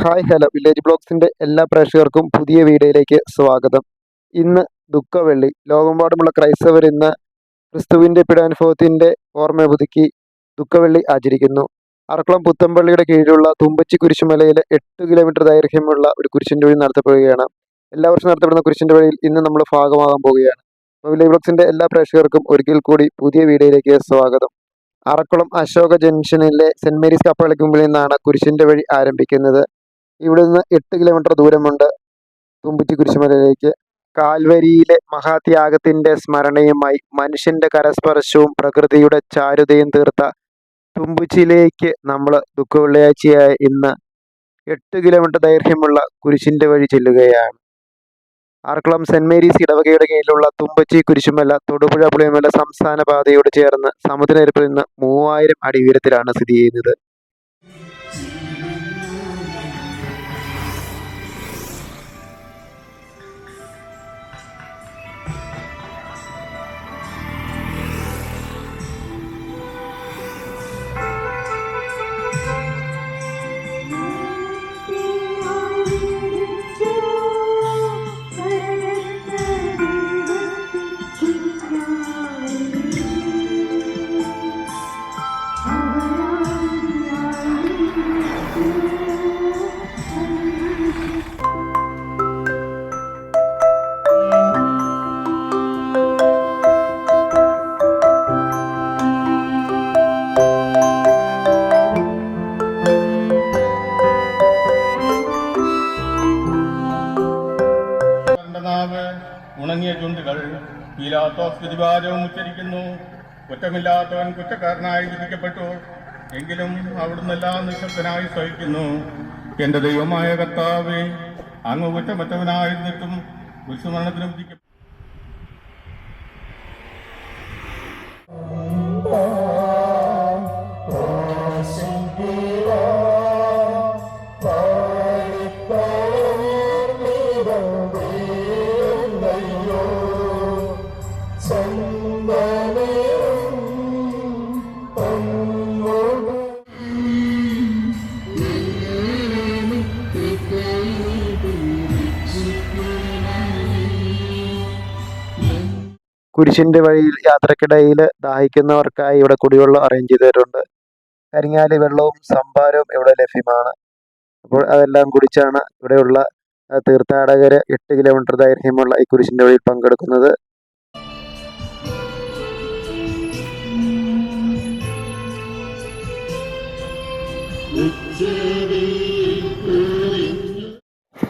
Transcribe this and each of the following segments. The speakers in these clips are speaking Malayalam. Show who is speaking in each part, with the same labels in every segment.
Speaker 1: ഹായ് ഹലോ വില്ലേജ് ബ്ലോഗ്സിന്റെ എല്ലാ പ്രേക്ഷകർക്കും പുതിയ വീഡിയോയിലേക്ക് സ്വാഗതം. ഇന്ന് ദുഃഖവെള്ളി. ലോകമെമ്പാടുമുള്ള ക്രൈസ്തവർ ഇന്ന് ക്രിസ്തുവിന്റെ പിടാനുഭവത്തിന്റെ ഓർമ്മ പുതുക്കി ദുഃഖവെള്ളി ആചരിക്കുന്നു. അറക്കുളം പുത്തമ്പള്ളിയുടെ കീഴിലുള്ള തുമ്പച്ചി കുരിശുമലയിലെ എട്ട് കിലോമീറ്റർ ദൈർഘ്യമുള്ള ഒരു കുരിശിന്റെ വഴി നടത്തപ്പെടുകയാണ്. എല്ലാ വർഷവും നടത്തപ്പെടുന്ന കുരിശിന്റെ വഴിയിൽ ഇന്ന് നമ്മൾ ഭാഗമാകാൻ പോവുകയാണ്. വില്ലേജ് ബ്ലോഗ്സിന്റെ എല്ലാ പ്രേക്ഷകർക്കും ഒരിക്കൽ കൂടി പുതിയ വീഡിയോയിലേക്ക് സ്വാഗതം. അറക്കുളം അശോക ജംഗ്ഷനിലെ സെന്റ് മേരീസ് കപ്പളയ്ക്ക് മുമ്പിൽ നിന്നാണ് കുരിശിന്റെ വഴി ആരംഭിക്കുന്നത്. ഇവിടെ നിന്ന് എട്ട് കിലോമീറ്റർ ദൂരമുണ്ട് തുമ്പുറ്റി കുരിശുമലയിലേക്ക്. കാൽവരിയിലെ മഹാത്യാഗത്തിന്റെ സ്മരണയുമായി മനുഷ്യന്റെ കരസ്പർശവും പ്രകൃതിയുടെ ചാരുതയും തീർത്ത തുമ്പുച്ചിയിലേക്ക് നമ്മൾ ദുഃഖവെള്ളിയാഴ്ചയായ ഇന്ന് എട്ട് കിലോമീറ്റർ ദൈർഘ്യമുള്ള കുരിശിന്റെ വഴി ചെല്ലുകയാണ്. ആർക്കുളം സെന്റ് മേരീസ് ഇടവകയുടെ കീഴിലുള്ള തുമ്പച്ചി കുരിശുമല തൊടുപുഴ പുളിയമല സംസ്ഥാന പാതയോട് ചേർന്ന് സമുദ്രനിരപ്പിൽ നിന്ന് മൂവായിരം അടി ഉയരത്തിലാണ് സ്ഥിതി ചെയ്യുന്നത്.
Speaker 2: ഉണങ്ങിയ ചുണ്ടുകൾ പീലാത്തോസ് പ്രതിവാദവും ഉച്ചരിക്കുന്നു. കുറ്റമില്ലാത്തവൻ കുറ്റക്കാരനായി വിധിക്കപ്പെട്ടു. എങ്കിലും അവിടുന്ന് എല്ലാം നിശബ്ദനായി സഹിക്കുന്നു. എന്റെ ദൈവമായ കർത്താവേ അങ്ങ് കുറ്റമറ്റവനായിരുന്നിട്ടും കുരിശുമരണത്തിന് വിധിക്കപ്പെട്ടു
Speaker 1: കുരിശിന്റെ വഴിയിൽ യാത്രക്കിടയിൽ ദാഹിക്കുന്നവർക്കായി ഇവിടെ കുടിവെള്ളം അറേഞ്ച് ചെയ്തിട്ടുണ്ട്. കരിങ്ങാലി വെള്ളവും സംഭാരവും ഇവിടെ ലഭ്യമാണ്. അപ്പോൾ അതെല്ലാം കുടിച്ചാണ് ഇവിടെയുള്ള തീർത്ഥാടകര് എട്ട് കിലോമീറ്റർ ദൈർഘ്യമുള്ള ഈ കുരിശിന്റെ വഴിയിൽ പങ്കെടുക്കുന്നത്.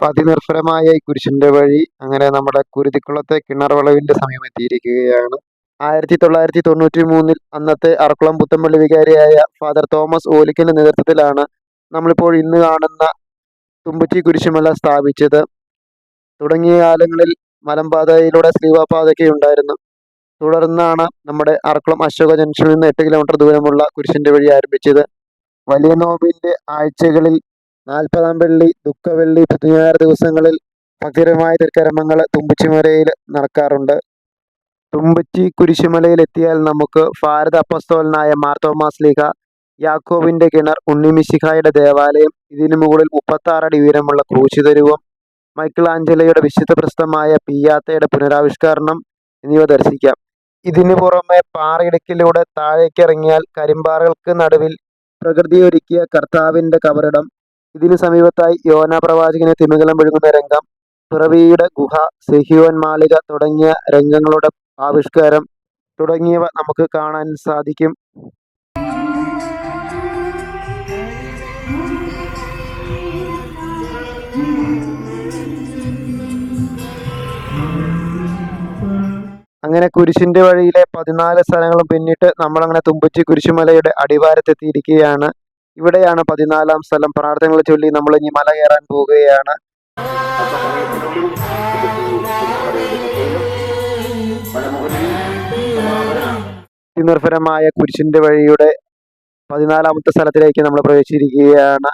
Speaker 1: അതിനിർഭരമായ ഈ കുരിശിന്റെ വഴി അങ്ങനെ നമ്മുടെ കുരുതിക്കുളത്തെ കിണർ വളവിന്റെ സമയം എത്തിയിരിക്കുകയാണ്. ആയിരത്തി തൊള്ളായിരത്തി തൊണ്ണൂറ്റി മൂന്നിൽ അന്നത്തെ അറക്കുളം പുത്തമ്പള്ളി വികാരിയായ ഫാദർ തോമസ് ഓലിക്കന്റെ നേതൃത്വത്തിലാണ് നമ്മളിപ്പോൾ ഇന്ന് കാണുന്ന തുമ്പച്ചി കുരിശുമല സ്ഥാപിച്ചത്. തുടങ്ങിയ കാലങ്ങളിൽ മലമ്പാതയിലൂടെ ശ്രീവാപാതയ്ക്ക് ഉണ്ടായിരുന്നു. തുടർന്നാണ് നമ്മുടെ അറക്കുളം അശോക ജംഗ്ഷനിൽ നിന്ന് എട്ട് കിലോമീറ്റർ ദൂരമുള്ള കുരിശിന്റെ വഴി ആരംഭിച്ചത്. വലിയ നോമ്പിന്റെ ആഴ്ചകളിൽ നാൽപ്പതാം വെള്ളി ദുഃഖവെള്ളി പതിനാറ് ദിവസങ്ങളിൽ ഭക്തിപരമായ തിരുക്കരമങ്ങൾ തുമ്പച്ചിമലയിൽ നടക്കാറുണ്ട്. തുമ്പച്ചി കുരിശുമലയിൽ എത്തിയാൽ നമുക്ക് ഭാരത അപ്പസ്തോലനായ മാർത്തോമാസ് ലീഗ യാക്കോബിന്റെ കിണർ ഉണ്ണിമിശിഹായുടെ ദേവാലയം ഇതിനു മുകളിൽ മുപ്പത്താറടി ഉയരമുള്ള ക്രൂശിതരുവം മൈക്കിൾ ആഞ്ചലയുടെ വിശുദ്ധ പ്രസ്ഥമായ പിയാത്തയുടെ പുനരാവിഷ്കരണം എന്നിവ ദർശിക്കാം. ഇതിനു പുറമെ പാറയിടുക്കിലൂടെ താഴേക്കിറങ്ങിയാൽ കരിമ്പാറകൾക്ക് നടുവിൽ പ്രകൃതി ഒരുക്കിയ കർത്താവിന്റെ കവറിടം ഇതിനു സമീപത്തായി യോന പ്രവാചകനെ തിമിംഗലം വിഴുങ്ങുന്ന രംഗം പിറവിയുടെ ഗുഹ സെഹിയോൻ മാളിക തുടങ്ങിയ രംഗങ്ങളുടെ ആവിഷ്കാരം തുടങ്ങിയവ നമുക്ക് കാണാൻ സാധിക്കും. അങ്ങനെ കുരിശിന്റെ വഴിയിലെ പതിനാല് സ്ഥലങ്ങളും പിന്നിട്ട് നമ്മളങ്ങനെ തുമ്പച്ചി കുരിശുമലയുടെ അടിവാരത്തെത്തിയിരിക്കുകയാണ്. ഇവിടെയാണ് പതിനാലാം സ്ഥലം. പ്രാർത്ഥനകൾ ചൊല്ലി നമ്മൾ ഇനി മല കയറാൻ പോവുകയാണ്. നിർഭരമായ കുരിശിന്റെ വഴിയുടെ പതിനാലാമത്തെ സ്ഥലത്തിലേക്ക് നമ്മൾ പ്രവേശിച്ചിരിക്കുകയാണ്.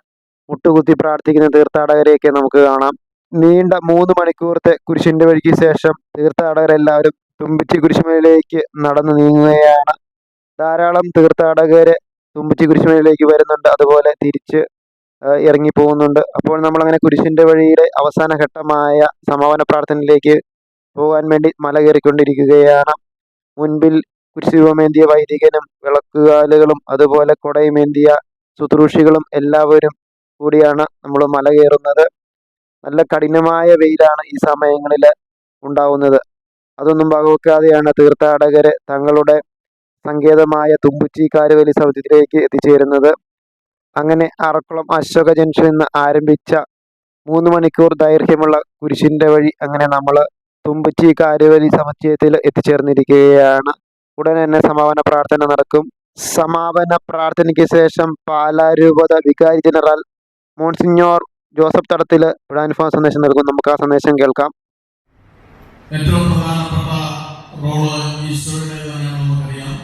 Speaker 1: മുട്ടുകുത്തി പ്രാർത്ഥിക്കുന്ന തീർത്ഥാടകരെയൊക്കെ നമുക്ക് കാണാം. നീണ്ട മൂന്ന് മണിക്കൂറത്തെ കുരിശിന്റെ വഴിക്ക് ശേഷം തീർത്ഥാടകരെല്ലാവരും തുമ്പിച്ചി കുരിശുമലയിലേക്ക് നടന്നു നീങ്ങുകയാണ്. ധാരാളം തീർത്ഥാടകര് തുമ്പിച്ചി കുരിശുമലയിലേക്ക് വരുന്നുണ്ട്. അതുപോലെ തിരിച്ച് ഇറങ്ങി പോകുന്നുണ്ട്. അപ്പോൾ നമ്മൾ അങ്ങനെ കുരിശിന്റെ വഴിയുടെ അവസാന ഘട്ടമായ സമാപന പ്രാർത്ഥനയിലേക്ക് പോകാൻ വേണ്ടി മല കയറിക്കൊണ്ടിരിക്കുകയാണ്. മുൻപിൽ കുരിശുമേന്തിയ വൈദികനും വിളക്കുകാലുകളും അതുപോലെ കൊടയുമേന്തിയ ശുശ്രൂഷികളും എല്ലാവരും കൂടിയാണ് നമ്മൾ മല കയറുന്നത്. നല്ല കഠിനമായ വെയിലാണ് ഈ സമയങ്ങളിൽ ഉണ്ടാവുന്നത്. അതൊന്നും വകവെക്കാതെയാണ് തീർത്ഥാടകരെ തങ്ങളുടെ സങ്കേതമായ തുമ്പുച്ചി കാരുവലി സമുദ്രത്തിലേക്ക് എത്തിച്ചേരുന്നത്. അങ്ങനെ അറക്കുളം അശോക ജംഗ്ഷനിൽ നിന്ന് ആരംഭിച്ച മൂന്ന് മണിക്കൂർ ദൈർഘ്യമുള്ള കുരിശിന്റെ വഴി അങ്ങനെ നമ്മൾ തുമ്പച്ചി കാരുവലി സമുച്ചയത്തിൽ എത്തിച്ചേർന്നിരിക്കുകയാണ്. ഉടൻ തന്നെ സമാപന പ്രാർത്ഥന നടക്കും. സമാപന പ്രാർത്ഥനയ്ക്ക് ശേഷം പാലാരൂപത വികാരി ജനറൽ മോൺസിഞ്ഞോർ ജോസഫ് തടത്തിൽ ഒരു അനുഭവ സന്ദേശം നൽകും. നമുക്ക് ആ സന്ദേശം കേൾക്കാം.
Speaker 3: ഏറ്റവും പ്രധാനപ്പെട്ട റോൾ ഈശോയുടെ തന്നെയാണ് നമുക്കറിയാം.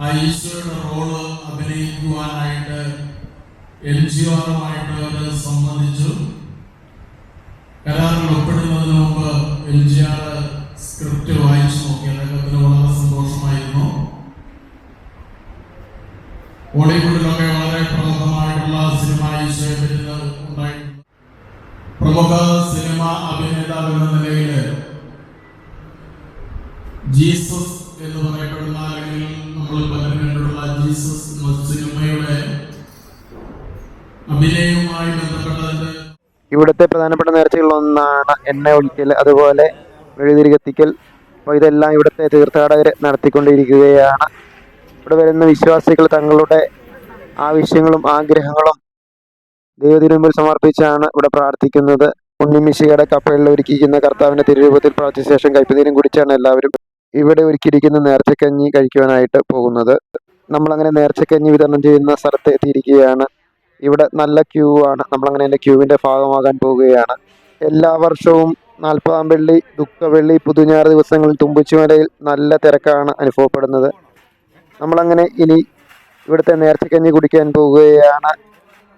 Speaker 3: ആ ഈശോയുടെ റോൾ അഭിനയിക്കുവാനായിട്ട് എൻ ജി ഒമായിട്ട് അവർ സംബന്ധിച്ചു. കരാറിൽ ഒപ്പിടുന്നതിന് മുമ്പ് എൻ ജി ആർ സ്ക്രിപ്റ്റ് വായിച്ചു നോക്കി. അദ്ദേഹത്തിന് വളരെ സന്തോഷമായിരുന്നു. ബോളിവുഡിലൊക്കെ വളരെ പ്രമുഖമായിട്ടുള്ള സിനിമ പറ്റി ഉണ്ടായിട്ടുണ്ട് പ്രമുഖ സിനിമ അഭിനേതാവ് എന്ന നിലയിൽ
Speaker 1: ഇവിടുത്തെ പ്രധാനപ്പെട്ട നേർച്ചകളിലൊന്നാണ് എണ്ണ ഒഴിക്കൽ അതുപോലെ വെഴുതിരി കത്തിക്കൽ അപ്പോൾ ഇതെല്ലാം ഇവിടുത്തെ തീർത്ഥാടകർ നടത്തിക്കൊണ്ടിരിക്കുകയാണ്. ഇവിടെ വരുന്ന വിശ്വാസികൾ തങ്ങളുടെ ആവശ്യങ്ങളും ആഗ്രഹങ്ങളും ദൈവത്തിനു മുമ്പിൽ സമർപ്പിച്ചാണ് ഇവിടെ പ്രാർത്ഥിക്കുന്നത്. ഉണ്ണിമിശികയുടെ കപ്പലിൽ ഒരുക്കിയിരിക്കുന്ന കർത്താവിന്റെ തിരുരൂപത്തിൽ പ്രാർത്ഥിച്ച ശേഷം കൈപ്പുനീരും കുടിച്ചാണ് എല്ലാവരും ഇവിടെ ഒരുക്കിയിരിക്കുന്ന നേർച്ചക്കഞ്ഞി കഴിക്കുവാനായിട്ട് പോകുന്നത്. നമ്മളങ്ങനെ നേർച്ചക്കഞ്ഞി വിതരണം ചെയ്യുന്ന സ്ഥലത്ത് എത്തിയിരിക്കുകയാണ്. ഇവിടെ നല്ല ക്യൂ ആണ്. നമ്മളങ്ങനെ എന്റെ ക്യൂവിന്റെ ഭാഗമാകാൻ പോവുകയാണ് എല്ലാ വർഷവും നാൽപ്പതാം വെള്ളി ദുഃഖവെള്ളി പുതുഞ്ഞാറ് ദിവസങ്ങളിൽ തുമ്പിച്ചുമലയിൽ നല്ല തിരക്കാണ് അനുഭവപ്പെടുന്നത്. നമ്മളങ്ങനെ ഇനി ഇവിടുത്തെ നേർച്ചക്കഞ്ഞി കുടിക്കാൻ പോവുകയാണ്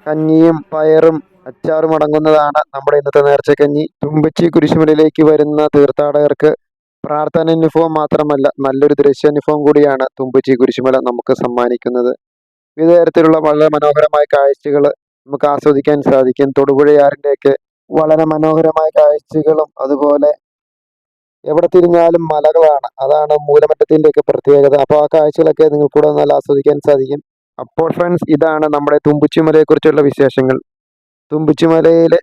Speaker 1: കഞ്ഞിയും പയറും അച്ചാറും അടങ്ങുന്നതാണ് നമ്മുടെ ഇന്നത്തെ നേർച്ചക്കഞ്ഞി തുമ്പിച്ചി കുരിശുമലയിലേക്ക് വരുന്ന തീർത്ഥാടകർക്ക് പ്രാർത്ഥന അനുഭവം മാത്രമല്ല നല്ലൊരു ദൃശ്യാനുഭവം കൂടിയാണ് തുമ്പിച്ചി കുരിശുമല നമുക്ക് സമ്മാനിക്കുന്നത്. വിവിധ തരത്തിലുള്ള വളരെ മനോഹരമായ കാഴ്ചകൾ നമുക്ക് ആസ്വദിക്കാൻ സാധിക്കും. തൊടുപുഴയാറിന്റെയൊക്കെ വളരെ മനോഹരമായ കാഴ്ചകളും അതുപോലെ എവിടെ തിരിഞ്ഞാലും മലകളാണ്. അതാണ് മൂലമറ്റത്തിന്റെയൊക്കെ പ്രത്യേകത. അപ്പോൾ ആ കാഴ്ചകളൊക്കെ നിങ്ങൾക്ക് കൂടെ നല്ല ആസ്വദിക്കാൻ സാധിക്കും. അപ്പോൾ ഫ്രണ്ട്സ് ഇതാണ് നമ്മുടെ തുമ്പുച്ചിമലയെക്കുറിച്ചുള്ള വിശേഷങ്ങൾ. തുമ്പുച്ചിമലയിൽ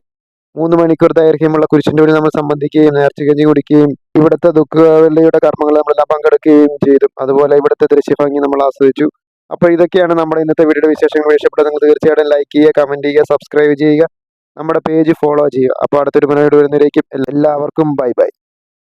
Speaker 1: മൂന്ന് മണിക്കൂർ ദൈർഘ്യമുള്ള കുരിശിന്റെ വഴി നമ്മൾ സംബന്ധിക്കുകയും നേർച്ചകഞ്ഞി കുടിക്കുകയും ഇവിടുത്തെ ദുഃഖവെള്ളിയുടെ കർമ്മങ്ങൾ നമ്മളെല്ലാം പങ്കെടുക്കുകയും ചെയ്തു. അതുപോലെ ഇവിടുത്തെ ദൃശ്യഭംഗി നമ്മൾ ആസ്വദിച്ചു. അപ്പോൾ ഇതൊക്കെയാണ് നമ്മുടെ ഇന്നത്തെ വീഡിയോയുടെ വിശേഷങ്ങൾ. ഇഷ്ടപ്പെട്ടത് നിങ്ങൾ തീർച്ചയായിട്ടും ലൈക്ക് ചെയ്യുക കമന്റ് ചെയ്യുക സബ്സ്ക്രൈബ് ചെയ്യുക. നമ്മുടെ പേജ് ഫോളോ ചെയ്യുക. അപ്പോൾ അടുത്തൊരു മുന്നോട്ട് വരുന്നതിലേക്കും എല്ലാവർക്കും ബൈ ബൈ